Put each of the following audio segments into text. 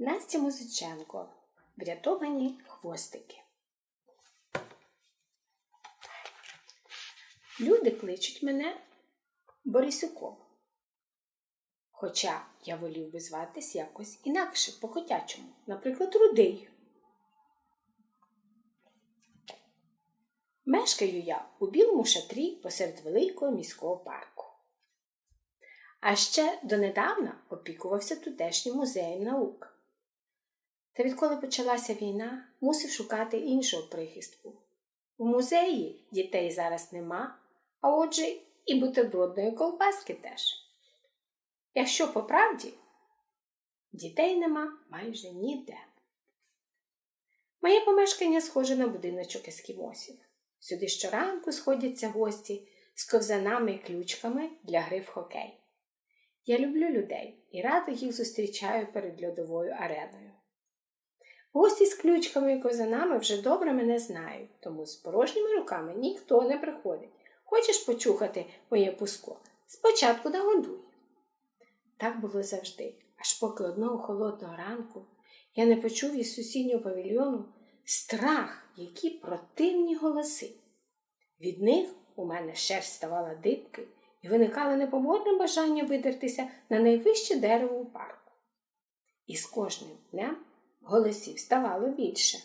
Настя Музиченко. Врятовані хвостики. Люди кличуть мене Борисюком. Хоча я волів би зватись якось інакше, по-котячому, наприклад, рудий. Мешкаю я у білому шатрі посеред великого міського парку. А ще донедавна опікувався тутешнім музеєм наук. Та відколи почалася війна, мусив шукати іншого прихистку. У музеї дітей зараз нема, а отже, і бутербродної ковбаски теж. Якщо по правді, дітей нема майже ніде. Моє помешкання схоже на будиночок ескімосів. Сюди щоранку сходяться гості з ковзанами і ключками для гри в хокей. Я люблю людей і радо їх зустрічаю перед льодовою ареною. Гості з ключками і ковзанами вже добре мене знають, тому з порожніми руками ніхто не приходить. Хочеш почухати моє пуско? Спочатку нагодуй. Так було завжди, аж поки одного холодного ранку я не почув із сусіднього павільйону страх, які противні голоси. Від них у мене шерсть ставала дибки і виникало непоморне бажання видертися на найвище дерево у парку. І з кожним днем голосів ставало більше.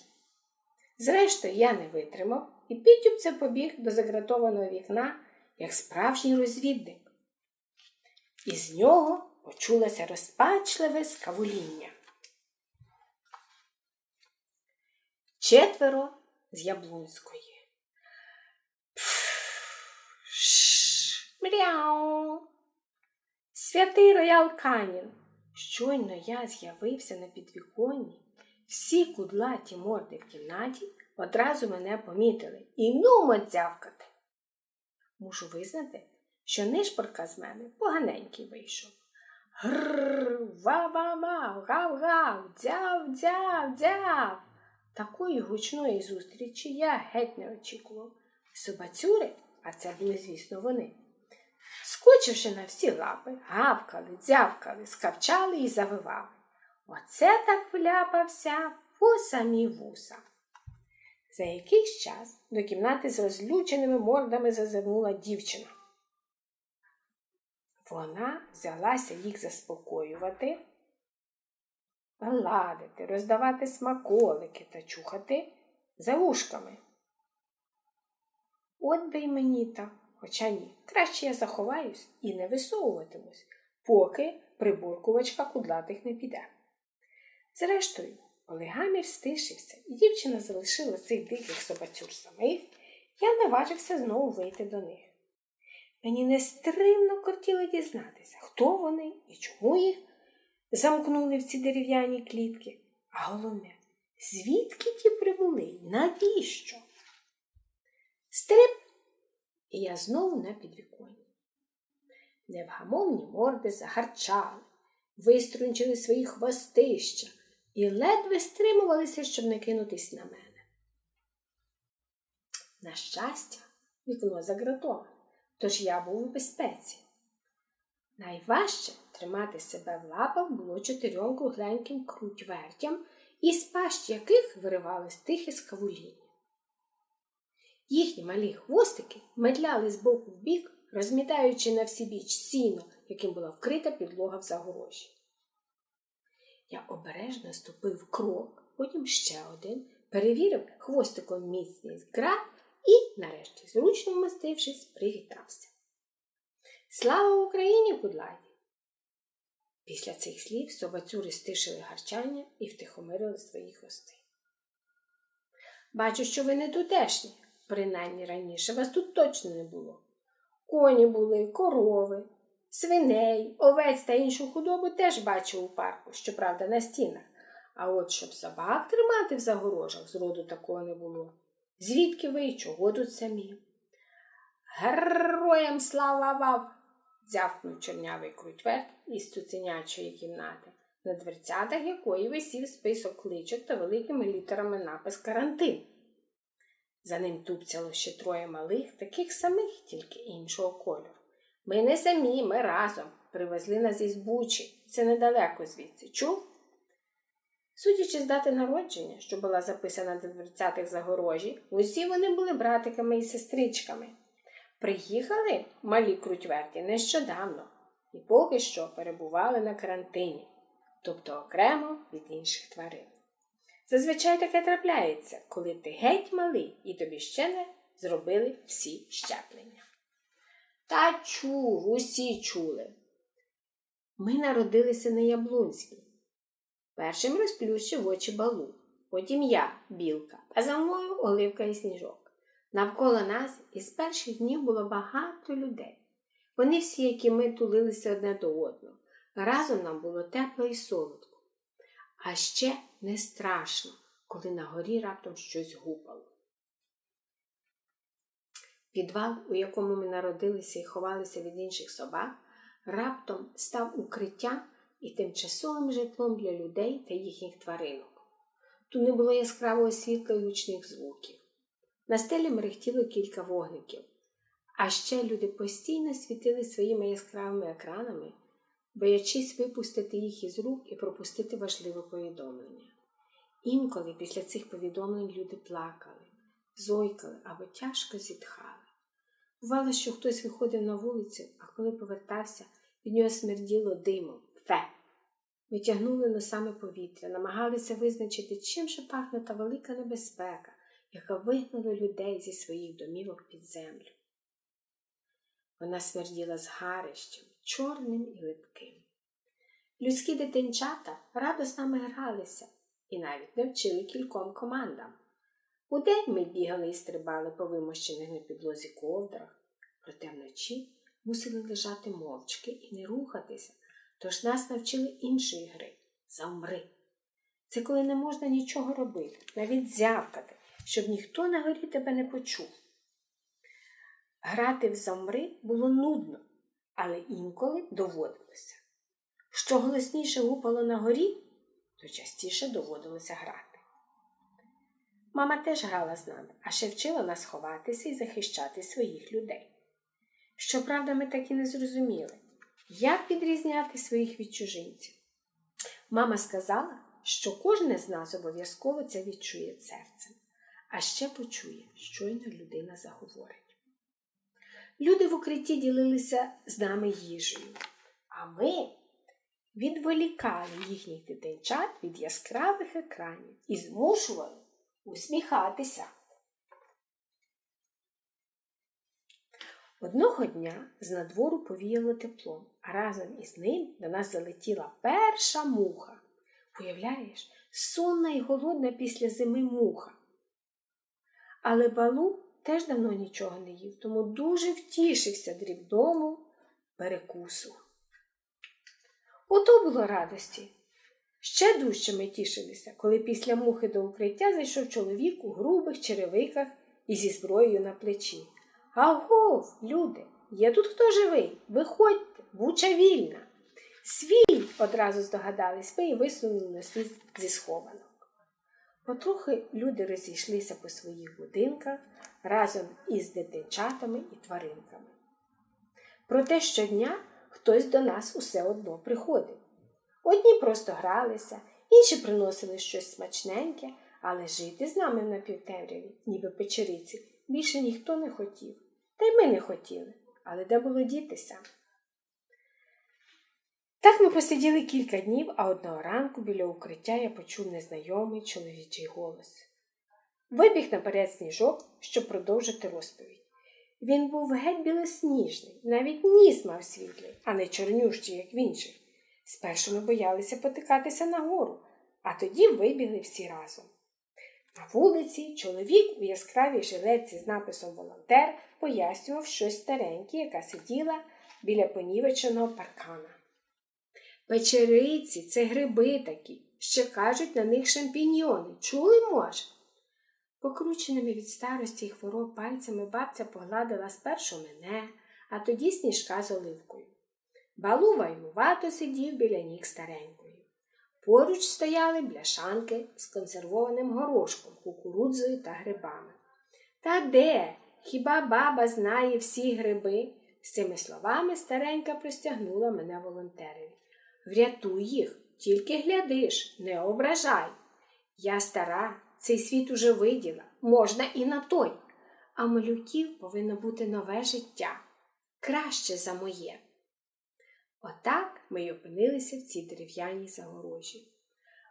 Зрештою, я не витримав і підтюбця побіг до загратованого вікна, як справжній розвідник. Із нього почулося розпачливе скавуління. Четверо з Яблунської. Мряу. Святий роял Канін. Щойно я з'явився на підвіконні, всі кудлаті морди в кімнаті одразу мене помітили і нумо дзявкати. Мушу визнати, що нишпорка з мене поганенький вийшов. Грррр, ва-ва-ва, гав-гав, дзяв, дзяв, дзяв. Такої гучної зустрічі я геть не очікував. Собацюри, а це були, звісно, вони, скочивши на всі лапи, гавкали, дзявкали, скавчали і завивали. Оце так вляпався по самі вуса. За якийсь час до кімнати з розлюченими мордами зазирнула дівчина. Вона взялася їх заспокоювати, гладити, роздавати смаколики та чухати за вушками. От би й мені так, хоча ні, краще я заховаюсь і не висовуватимусь, поки приборкувачка кудлатих не піде. Зрештою, коли гамір стишився і дівчина залишила цих диких собацюр самих, я наважився знову вийти до них. Мені нестримно кортіло дізнатися, хто вони і чому їх замкнули в ці дерев'яні клітки. А головне, звідки ті прибули? Навіщо? Стрип, і я знову на підвіконні. Невгамовні морди загарчали, виструнчили свої хвостища і ледве стримувалися, щоб не кинутись на мене. На щастя, вікно загратоване, тож я був у безпеці. Найважче тримати себе в лапах було чотирьом кругленьким крутьвертям, із пащ яких виривались тихе скавуління. Їхні малі хвостики медляли з боку в бік, розмітаючи на всі біч сіно, яким була вкрита підлога в загорожі. Я обережно ступив крок, потім ще один, перевірив хвостиком міцність град і, нарешті, зручно вмостившись, привітався. Слава Україні, кудладі! Після цих слів собацюри стишили гарчання і втихомирили свої хвости. Бачу, що ви не тутешні, принаймні раніше вас тут точно не було. Коні були, корови, свиней, овець та іншу худобу теж бачив у парку, щоправда, на стінах. А от щоб собак тримати в загорожах, зроду такого не було. Звідки ви і чого тут самі? Героям слава вам! дзявкнув чорнявий крутверт із цуценячої кімнати, на дверцятах якої висів список кличок та великими літерами напис карантин. За ним тупцяло ще троє малих, таких самих, тільки іншого кольору. Ми не самі, ми разом. Привезли нас із Бучі. Це недалеко звідси. Чув? Судячи з дати народження, що була записана до 20-х загорожі, усі вони були братиками і сестричками. Приїхали малі крутьверті нещодавно і поки що перебували на карантині, тобто окремо від інших тварин. Зазвичай таке трапляється, коли ти геть малий і тобі ще не зробили всі щеплення. Та чув, усі чули. Ми народилися на Яблунській. Першим розплющив очі балу, потім я, білка, а за мною оливка і сніжок. Навколо нас із перших днів було багато людей. Вони всі, як і ми, тулилися одне до одного. Разом нам було тепло і солодко. А ще не страшно, коли на горі раптом щось гупало. Підвал, у якому ми народилися і ховалися від інших собак, раптом став укриттям і тимчасовим житлом для людей та їхніх тваринок. Тут не було яскравого світла і гучних звуків. На стелі мерехтіло кілька вогників, а ще люди постійно світили своїми яскравими екранами, боячись випустити їх із рук і пропустити важливе повідомлення. Інколи після цих повідомлень люди плакали, зойкали або тяжко зітхали. Бувало, що хтось виходив на вулицю, а коли повертався, від нього смерділо димом, фе. Витягнули носами повітря, намагалися визначити, чим же пахне та велика небезпека, яка вигнала людей зі своїх домівок під землю. Вона смерділа згарищем, чорним і липким. Людські дитинчата радо з нами гралися і навіть навчили кільком командам. Удень ми бігали і стрибали по вимощених на підлозі ковдрах, проте вночі мусили лежати мовчки і не рухатися, тож нас навчили іншої гри завмри. Це коли не можна нічого робити, навіть зявкати, щоб ніхто на горі тебе не почув. Грати в замри було нудно, але інколи доводилося. Що голосніше гупало на горі, то частіше доводилося грати. Мама теж грала з нами, а ще вчила нас ховатися і захищати своїх людей. Щоправда, ми так і не зрозуміли, як відрізняти своїх від чужинців. Мама сказала, що кожен з нас обов'язково це відчує серцем, а ще почує, щойно людина заговорить. Люди в укритті ділилися з нами їжею, а ми відволікали їхніх дитинчат від яскравих екранів і змушували усміхатися. Одного дня з надвору повіяло тепло, а разом із ним до нас залетіла перша муха. Уявляєш, сонна і голодна після зими муха. Але балу теж давно нічого не їв, тому дуже втішився дрібному перекусу. Ото було радості. Ще дужче ми тішилися, коли після мухи до укриття зайшов чоловік у грубих черевиках і зі зброєю на плечі. Агов, люди, є тут хто живий? Виходьте, буча вільна. Свій, одразу здогадались ми і висунули носи зі схованок. Потрохи люди розійшлися по своїх будинках разом із дитинчатами і тваринками. Проте щодня хтось до нас усе одно приходив. Одні просто гралися, інші приносили щось смачненьке, але жити з нами в напівтемряві, ніби печериці, більше ніхто не хотів. Та й ми не хотіли, але де було дітися? Так ми посиділи кілька днів, а одного ранку біля укриття я почув незнайомий чоловічий голос. Вибіг наперед сніжок, щоб продовжити розповідь. Він був геть білосніжний, навіть ніс мав світлий, а не чорнющий, як в інших. Спершу ми боялися потикатися нагору, а тоді вибігли всі разом. На вулиці чоловік у яскравій жилетці з написом Волонтер пояснював щось стареньке, яка сиділа біля понівеченого паркана. Печериці це гриби такі, ще кажуть на них шампіньйони. Чули, може? Покрученими від старості й хвороб пальцями бабця погладила спершу мене, а тоді сніжка з оливкою. Балу ваймувато сидів біля ніг старенької. Поруч стояли бляшанки з консервованим горошком, кукурудзою та грибами. Та де? Хіба баба знає всі гриби? З цими словами старенька простягнула мене волонтерові. Врятуй їх, тільки глядиш, не ображай. Я стара, цей світ уже виділа, можна і на той. А малюків повинно бути нове життя, краще за моє. Отак ми й опинилися в цій дерев'яній загорожі.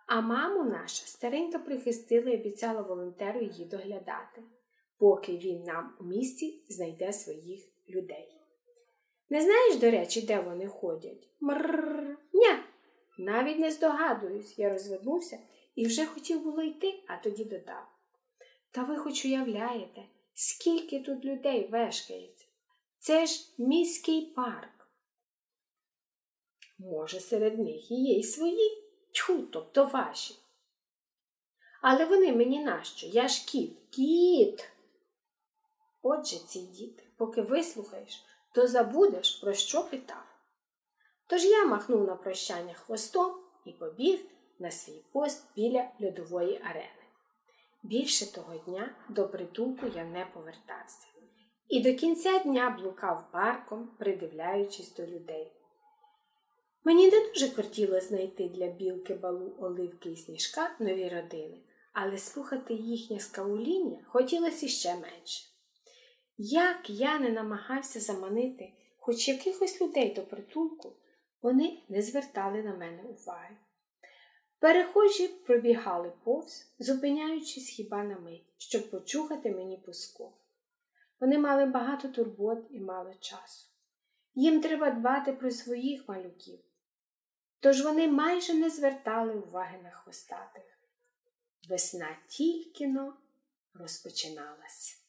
А маму наша старенька прихистила і обіцяла волонтеру її доглядати, поки він нам у місті знайде своїх людей. Не знаєш, до речі, де вони ходять? Мрррр, ня. Навіть не здогадуюсь, я розвернувся і вже хотів було йти, а тоді додав. Та ви хоч уявляєте, скільки тут людей вешкається? Це ж міський парк. Може, серед них і є й свої, тьху, тобто ваші. Але вони мені нащо? Я ж кіт, кіт. Отже, ці діти, поки вислухаєш, то забудеш, про що питав. Тож я махнув на прощання хвостом і побіг на свій пост біля льодової арени. Більше того дня до притулку я не повертався, і до кінця дня блукав парком, придивляючись до людей. Мені не дуже кортіло знайти для білки балу оливки і сніжка нові родини, але слухати їхнє скауління хотілося іще менше. Як я не намагався заманити хоч якихось людей до притулку, вони не звертали на мене уваги. Перехожі пробігали повз, зупиняючись хіба на мить, щоб почухати мені пуско. Вони мали багато турбот і мало часу. Їм треба дбати про своїх малюків. Тож вони майже не звертали уваги на хвостатих. Весна тільки но розпочиналась.